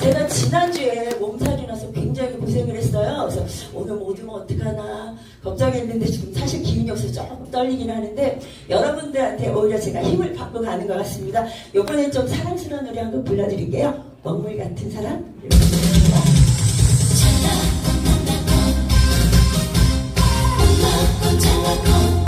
제가 지난주에 몸살이 나서 굉장히 고생을 했어요. 그래서 오늘 못 오면 어떡하나 걱정했는데 지금 사실 기운이 없어서 조금 떨리긴 하는데 여러분들한테 오히려 제가 힘을 받고 가는 것 같습니다. 요번에 좀 사랑스러운 노래 한 곡 불러드릴게요. 먹물 같은 사랑. 찰라콘 찰라콘 찰라콘